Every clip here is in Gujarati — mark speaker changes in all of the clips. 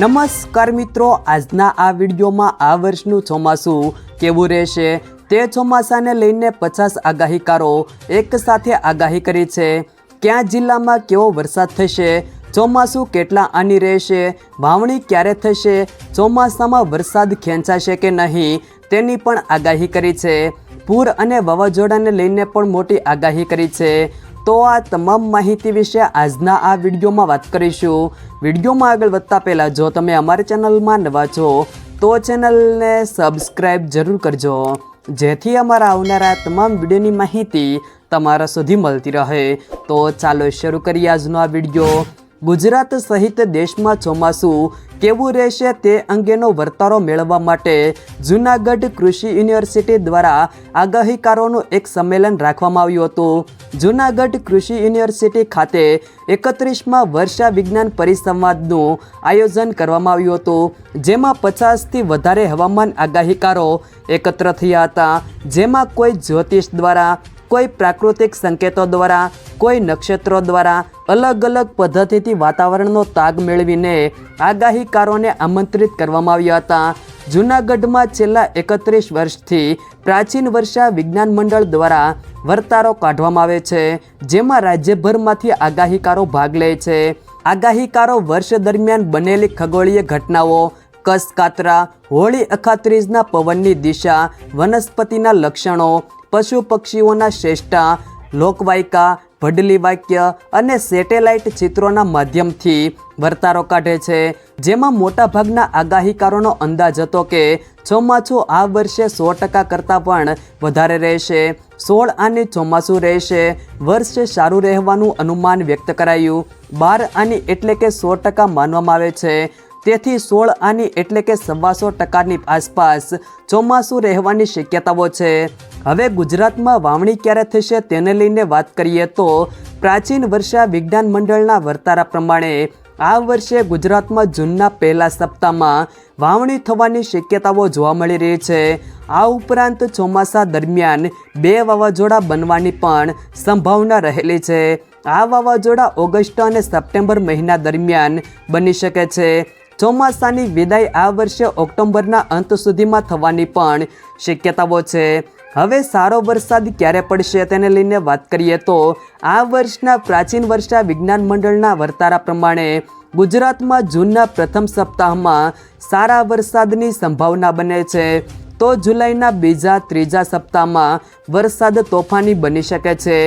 Speaker 1: નમસ્કાર મિત્રો, આજના આ વિડીયોમાં આ વર્ષનું ચોમાસું કેવું રહેશે? તે ચોમાસાને લઈને પચાસ આગાહીકારો એક સાથે આગાહી કરી છે. ક્યાં જિલ્લામાં કેવો વરસાદ થશે? ચોમાસું કેટલા આની રહેશે? વાવણી ક્યારે થશે? ચોમાસામાં વરસાદ ખેંચાશે કે નહીં? તેની પણ આગાહી કરી છે. પૂર અને વાવાઝોડાને લઈને પણ મોટી આગાહી કરી છે. તો આ તમામ માહિતી વિશે આજના આ વિડીયોમાં વાત કરીશું. વિડીયોમાં આગળ વધતા પહેલાં જો તમે અમારી ચેનલમાં નવા છો, તો ચેનલને સબસ્ક્રાઈબ જરૂર કરજો. જેથી અમારા આવનારા તમામ વિડીયોની માહિતી તમારા સુધી મળતી રહે. તો ચાલો શરૂ કરીએ આજનો આ વીડિયો. ગુજરાત સહિત દેશમાં ચોમાસું કેવું રહેશે તે અંગેનો વર્તારો મેળવવા માટે જૂનાગઢ કૃષિ યુનિવર્સિટી દ્વારા આગાહીકારોનું એક સંમેલન રાખવામાં આવ્યું હતું. જૂનાગઢ કૃષિ યુનિવર્સિટી ખાતે એકત્રીસમાં વર્ષા વિજ્ઞાન પરિસંવાદનું આયોજન કરવામાં આવ્યું હતું. જેમાં પચાસથી વધારે હવામાન આગાહીકારો એકત્ર થયા હતા. જેમાં કોઈ જ્યોતિષ દ્વારા કોઈ પ્રાકૃતિક સંકેતો દ્વારા, કોઈ નક્ષત્રો દ્વારા અલગ અલગ પદ્ધતિથી વાતાવરણનો તાગ મેળવીને આગાહીકારોને આમંત્રિત કરવામાં આવ્યા હતા. જૂનાગઢમાં છેલ્લા એકત્રીસ વર્ષથી પ્રાચીન વર્ષા વિજ્ઞાન મંડળ દ્વારા વર્તારો કાઢવામાં આવે છે, જેમાં રાજ્યભરમાંથી આગાહીકારો ભાગ લે છે. આગાહીકારો વર્ષ દરમિયાન બનેલી ખગોળીય ઘટનાઓ કસ કાતરા, હોળી અખાત્રીજના પવનની દિશા, વનસ્પતિના લક્ષણો, પશુ પક્ષીઓના શ્રેષ્ઠા લોકવાયકા, ભડલી વાક્ય અને સેટેલાઇટ ચિત્રોના માધ્યમથી વર્તારો કાઢે છે. જેમાં મોટાભાગના આગાહીકારોનો અંદાજ હતો કે ચોમાસું આ વર્ષે સો ટકા કરતાં પણ વધારે રહેશે. સોળ આની ચોમાસું રહેશે. વર્ષે સારું રહેવાનું અનુમાન વ્યક્ત કરાયું. બાર આની એટલે કે સો ટકા માનવામાં આવે છે. તેથી સોળ આની એટલે કે સવાસો ટકાની આસપાસ ચોમાસું રહેવાની શક્યતાઓ છે. હવે ગુજરાતમાં વાવણી ક્યારે થશે તેને લઈને વાત કરીએ તો પ્રાચીન વર્ષા વિજ્ઞાન મંડળના વર્તારા પ્રમાણે આ વર્ષે ગુજરાતમાં જૂનના પહેલા સપ્તાહમાં વાવણી થવાની શક્યતાઓ જોવા મળી રહી છે. આ ઉપરાંત ચોમાસા દરમિયાન બે વાવાઝોડા બનવાની પણ સંભાવના રહેલી છે. આ વાવાઝોડા ઓગસ્ટ અને સપ્ટેમ્બર મહિના દરમિયાન બની શકે છે. ચોમાસાની વિદાય આ વર્ષે ઓક્ટોબરના અંત સુધીમાં થવાની પણ શક્યતાઓ છે. હવે સારો વરસાદ ક્યારે પડશે તેને લઈને વાત કરીએ તો આ વર્ષના પ્રાચીન વર્ષા વિજ્ઞાન મંડળના વર્તારા પ્રમાણે ગુજરાતમાં જૂનના પ્રથમ સપ્તાહમાં સારા વરસાદની સંભાવના બને છે. તો જુલાઈના બીજા, ત્રીજા સપ્તાહમાં વરસાદ તોફાની બની શકે છે.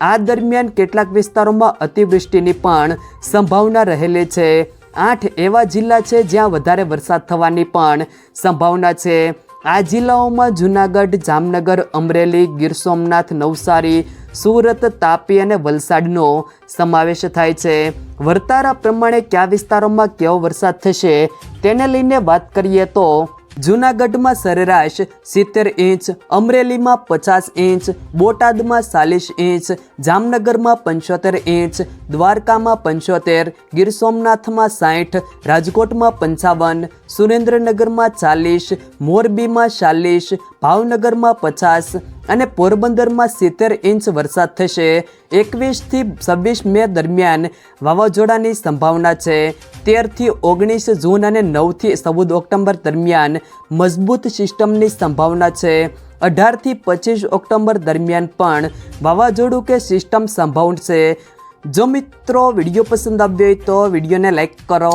Speaker 1: આ દરમિયાન કેટલાક વિસ્તારોમાં અતિવૃષ્ટિની પણ સંભાવના રહેલી છે. આઠ એવા જિલ્લા છે જ્યાં વધારે વરસાદ થવાની પણ સંભાવના છે. આ જિલ્લાઓમાં જૂનાગઢ, જામનગર, અમરેલી, ગીર સોમનાથ, નવસારી, સુરત, તાપી અને વલસાડનો સમાવેશ થાય છે. વર્તારા પ્રમાણે કયા વિસ્તારોમાં કેવો વરસાદ થશે તેને લઈને વાત કરીએ તો જૂનાગઢમાં સરેરાશ સિત્તેર ઇંચ, અમરેલીમાં પચાસ ઇંચ, બોટાદમાં ચાલીસ ઇંચ, જામનગરમાં પંચોતેર ઇંચ, દ્વારકામાં પંચોતેર, ગીર સોમનાથમાં સાઠ રાજકોટમાં પંચાવન, સુરેન્દ્રનગરમાં ચાલીસ, મોરબીમાં ચાલીસ, ભાવનગરમાં પચાસ અને પોરબંદરમાં સિત્તેર ઇંચ વરસાદ થશે. એકવીસથી છવ્વીસ મે દરમિયાન વાવાઝોડાની સંભાવના છે. તેરથી ઓગણીસ જૂન અને નવથી ચૌદ ઓક્ટોબર દરમિયાન મજબૂત સિસ્ટમની સંભાવના છે. અઢારથી પચીસ ઓક્ટોબર દરમિયાન પણ વાવાઝોડું કે સિસ્ટમ સંભાવશે જો મિત્રો વીડિયો પસંદ આવ્યો હોય તો વિડીયોને લાઇક કરો